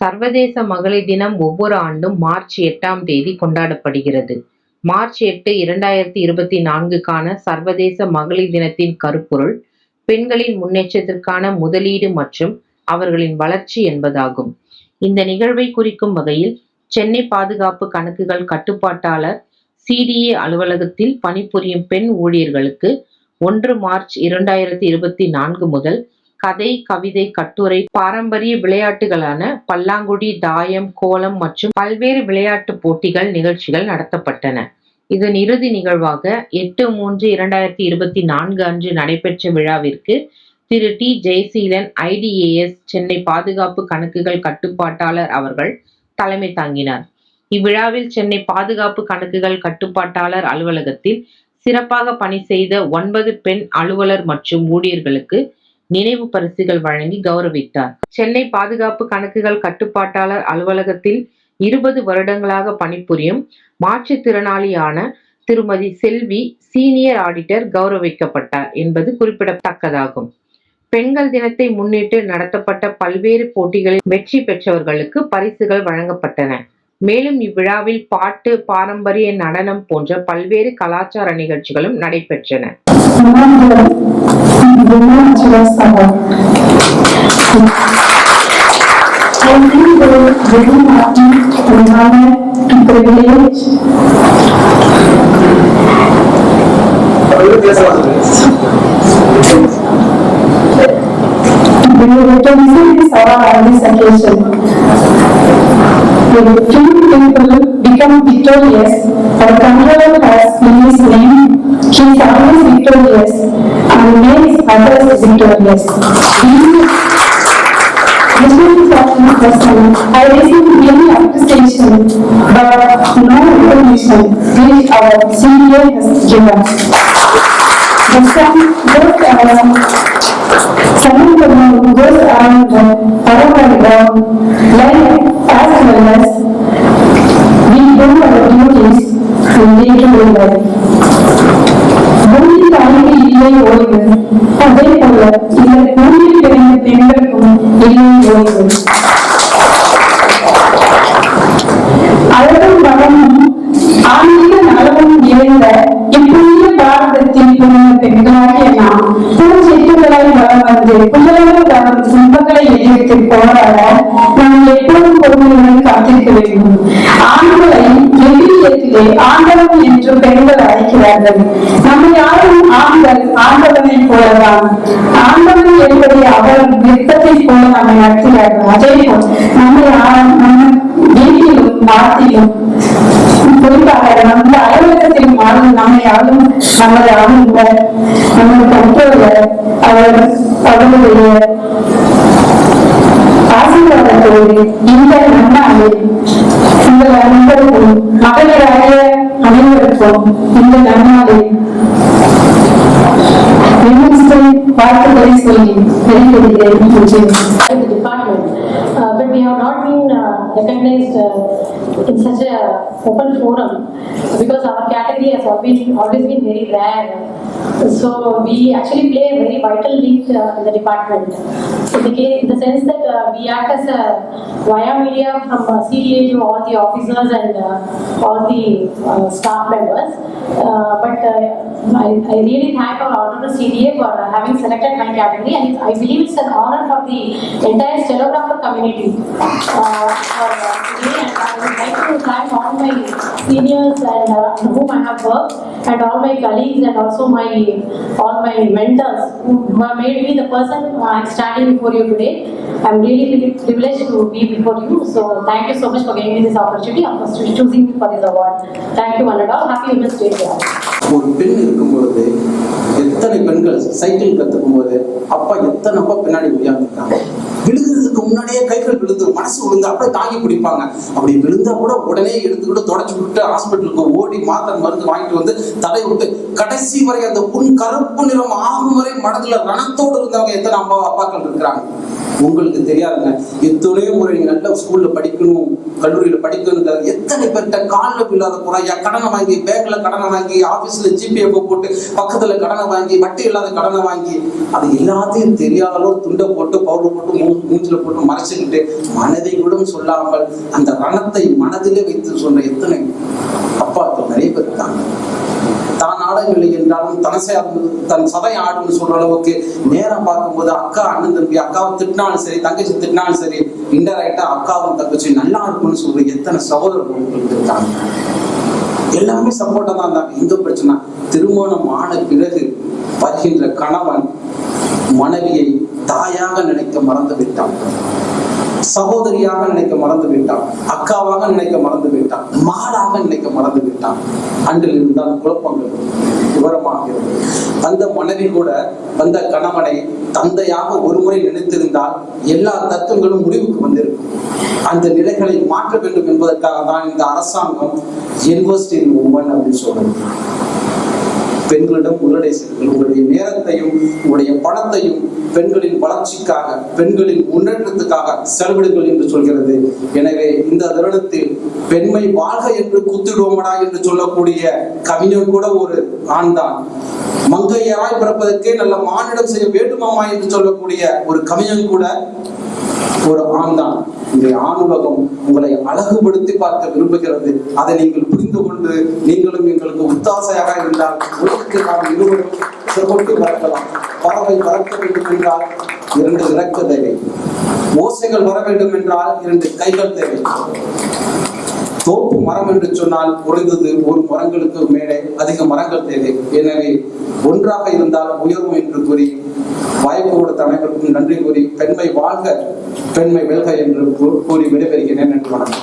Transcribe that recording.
சர்வதேச மகளிர் தினம் ஒவ்வொரு ஆண்டும் மார்ச் எட்டாம் தேதி கொண்டாடப்படுகிறது. மார்ச் எட்டு, இரண்டாயிரத்தி இருபத்தி நான்குக்கான சர்வதேச மகளிர் தினத்தின் கருப்பொருள், பெண்களின் முன்னேற்றத்திற்கான முதலீடு மற்றும் அவர்களின் வளர்ச்சி என்பதாகும். இந்த நிகழ்வை குறிக்கும் வகையில், சென்னை பாதுகாப்பு கணக்குகள் கட்டுப்பாட்டாளர் சிடிஏ அலுவலகத்தில் பணிபுரியும் பெண் ஊழியர்களுக்கு ஒன்று மார்ச் இரண்டாயிரத்தி இருபத்தி நான்கு முதல் கதை, கவிதை, கட்டுரை, பாரம்பரிய விளையாட்டுகளான பல்லாங்குழி, தாயம், கோலம் மற்றும் பல்வேறு விளையாட்டு போட்டிகள், நிகழ்ச்சிகள் நடத்தப்பட்டன. இதன் இறுதி நிகழ்வாக எட்டு.மூன்று.இரண்டாயிரத்து இருபத்து நான்கு அன்று நடைபெற்ற விழாவிற்கு திரு. டி. ஜெயசீலன், ஐடிஏஎஸ் சென்னை பாதுகாப்பு கணக்குகள் கட்டுப்பாட்டாளர் அவர்கள் தலைமை தாங்கினார். இவ்விழாவில் சென்னை பாதுகாப்பு கணக்குகள் கட்டுப்பாட்டாளர் அலுவலகத்தில் சிறப்பாக பணி செய்த ஒன்பது பெண் அலுவலர் மற்றும் ஊழியர்களுக்கு நினைவு பரிசுகள் வழங்கி கௌரவித்தார். சென்னை பாதுகாப்பு கணக்குகள் கட்டுப்பாட்டாளர் அலுவலகத்தில் இருபது வருடங்களாக பணிபுரியும் மாற்றுத்திறனாளியான திருமதி. செல்வி, சீனியர் ஆடிட்டர் கௌரவிக்கப்பட்டார் என்பது குறிப்பிடத்தக்கதாகும். பெண்கள் தினத்தை முன்னிட்டு நடத்தப்பட்ட பல்வேறு போட்டிகளில் வெற்றி பெற்றவர்களுக்கு பரிசுகள் வழங்கப்பட்டன. மேலும் இவ்விழாவில் பாட்டு, பாரம்பரிய நடனம் போன்ற பல்வேறு கலாச்சார நிகழ்ச்சிகளும் நடைபெற்றன. vraiment tu vas savoir. El the de Lima programa tu privilegio. Privilegiomizar sabah this occasion. The few people become victorious for Kamala has in his name he is always victorious and makes others victorious. Listening to this person, I received many appreciation, but no recognition which our CPA has given. The song goes around, song goes around, around and around, like as well as we do our duties in day-to-day life. ஓய்வு அதே போல இந்த பூமியில் பிறந்த பெண்களுக்கும் ஓய்வு அழகும் வளமும் ஆன்மீக நலமும் நிறைந்த இப்புதிய பாரதத்தில் பிறந்த பெண்களாகிய நாம் பூச்செட்டுகளாய் வளம் வந்து புயலாக வரும் துன்பங்களை எதிர்த்து போராட நாம் எப்போதும் பொறுமையுடன் காத்திருக்க வேண்டும். ஆண்களை எதிரியத்திலே ஆண்டவன் என்று பெண்கள் அழைக்கிறார்கள் நம்ம யாரும் ஆண்கள் ஆண்டவனை போலதான். ஆண்டவன் என்பதை அவர் விருப்பத்தை போல நம்மை நடத்துகிறார்கள். அதே போல் நம்ம ஆ- நம்ம வீட்டிலும் நாட்டிலும் குறிப்பாக நம்ம அலுவலகத்தில் மாறும் நம்மை ஆளும் நமது ஆளுநர் நமது பெற்றோர்கள் அவர் அவருடைய ஆசீர்வாதத்தோடு இந்த நன்னாளில் உங்கள் அனைவருக்கும் அனைவருக்கும் இந்த நன்னாளில் விமன்ஸ்டே வாழ்த்துக்களை சொல்லி வெளியிடுகிறேன் என்று in the department, uh, but we have not been uh, recognized uh, in such a open forum because our category has always, always been very rare. So we actually play a very vital lead uh, in the department. In the case, in the sense that uh, we act as a via media from uh, CDA to all the officers and uh, all the uh, staff members. Uh, but uh, I, I really thank our honorable CDA for uh, having selected my category and I believe it's an honor for the entire stenographer community. Uh, for, uh, and I would like to thank all my seniors and uh, whom I have worked and all my colleagues and also my all my mentors who, have made me the person I'm standing before you today. I'm really pri- privileged to be before you. So thank you so much for giving me this opportunity and for choosing me for this award. Thank you one and all. Happy Women's Day to ஒரு பெண் இருக்கும்போது எத்தனை பெண்கள் cycle கத்துக்கும் போது அப்பா எத்தனை அப்பா பின்னாடி விளையாண்டுருக்காங்க விழுகிறதுக்கு முன்னாடியே கைகள் விழுந்து மனசு விழுந்து அப்படியே தாங்கி பிடிப்பாங்க அப்படி விழுந்தா கூட உடனே எடுத்துக்கிட்டு தொடச்சு விட்டு ஹாஸ்பிட்டலுக்கு ஓடி மாத்திரை மருந்து வாங்கிட்டு வந்து தலை விட்டு கடைசி வரை அந்த புண் கருப்பு நிறம் ஆகும் வரை மனதுல ரணத்தோடு இருந்தவங்க எத்தனை அம்மா அப்பாக்கள் இருக்கிறாங்க உங்களுக்கு தெரியாதுங்க எத்தனையோ முறை நீங்க நல்ல ஸ்கூல்ல படிக்கணும் கல்லூரியில படிக்கணும் எத்தனை பேர்கிட்ட காலில் இல்லாத குறையா? கடனை வாங்கி பேங்க்ல கடனை வாங்கி ஆபீஸ்ல ஜிபிஎஃப் போட்டு பக்கத்துல கடனை வாங்கி வட்டி இல்லாத கடனை வாங்கி அது எல்லாத்தையும் தெரியாத அளவு துண்டை போட்டு பவுடர் போட்டு மூ- மூஞ்சில போட்டு மறைச்சுக்கிட்டு மனதை கூட சொல்லாமல் அந்த ரணத்தை மனதிலே வைத்து சொன்ன எத்தனை அப்பா நிறைய பேர் இருக்காங்க. தான் ஆடவில்லை என்றாலும் தனசை தன் சதை ஆடுன்னு சொல்ற அளவுக்கு நேரம் பார்க்கும்போது அக்கா அண்ணன் தம்பி அக்காவை திட்டினாலும் சரி தங்கச்சி திட்டினாலும் சரி இன்டராக்டா அக்காவும் தங்கச்சி நல்லா இருக்கும்னு சொல்ற எத்தனை சகோதரர்கள் இருக்காங்க எல்லாமே சப்போர்ட்டா தான் இருந்தாங்க. இந்த பிரச்சனை? திருமணம் ஆன பிறகு வருகின்ற கணவன் மனைவியை தாயாக நினைக்க மறந்து விட்டான். சகோதரியாக நினைக்க மறந்து விட்டான் அக்காவாக நினைக்க மறந்து விட்டான் மாடாக நினைக்க மறந்து விட்டான் அன்றில் இருந்தால் குழப்பங்கள் விவரமாகிறது. அந்த மனைவி கூட வந்த கணவனை தந்தையாக ஒருமுறை நினைத்திருந்தால் எல்லா தத்துவங்களும் முடிவுக்கு வந்திருக்கும். அந்த நிலைகளை மாற்ற வேண்டும் என்பதற்காக தான் இந்த அரசாங்கம் இன்வெஸ்ட் இன் உமன் அப்படின்னு சொல்றது. பெண்களிடம் உள்ளடை செல்லுங்கள் உங்களுடைய நேரத்தையும் உங்களுடைய பணத்தையும் பெண்களின் வளர்ச்சிக்காக பெண்களின் முன்னேற்றத்துக்காக செலவிடுங்கள் என்று சொல்கிறது. எனவே இந்த தருணத்தில் பெண்மை வாழ்க என்று குத்திடுவோமடா என்று சொல்லக்கூடிய கவிஞர் கூட ஒரு ஆண்தான். மங்கையராய் பிறப்பதற்கே நல்ல மானிடம் செய்ய வேண்டுமாமா என்று சொல்லக்கூடிய ஒரு கவிஞன் கூட ஒரு ஆண் தான் இந்த ஆணுலகம் உங்களை அழகுபடுத்தி பார்க்க விரும்புகிறது. அதை நீங்கள் புரிந்து கொண்டு நீங்களும் எங்களுக்கு உத்தாசையாக இருந்தால் உலகத்தில் நாம் இருவரும் சிறப்பட்டு பறக்கலாம் பறவை பறக்க வேண்டும் என்றால் இரண்டு இறக்க தேவை. ஓசைகள் வர வேண்டும் என்றால் இரண்டு கைகள் தேவை. தோப்பு மரம் என்று சொன்னால் குறைந்தது ஒரு மரங்களுக்கு மேலே அதிக மரங்கள் தேவை. எனவே ஒன்றாக இருந்தால் உயர்வும் என்று கூறி வாய்ப்பு கொடுத்த அனைவருக்கும் நன்றி கூறி பெண்மை வாழ்க பெண்மை வெல்க என்று கூறி விடைபெறுகிறேன் என்று வணக்கம்.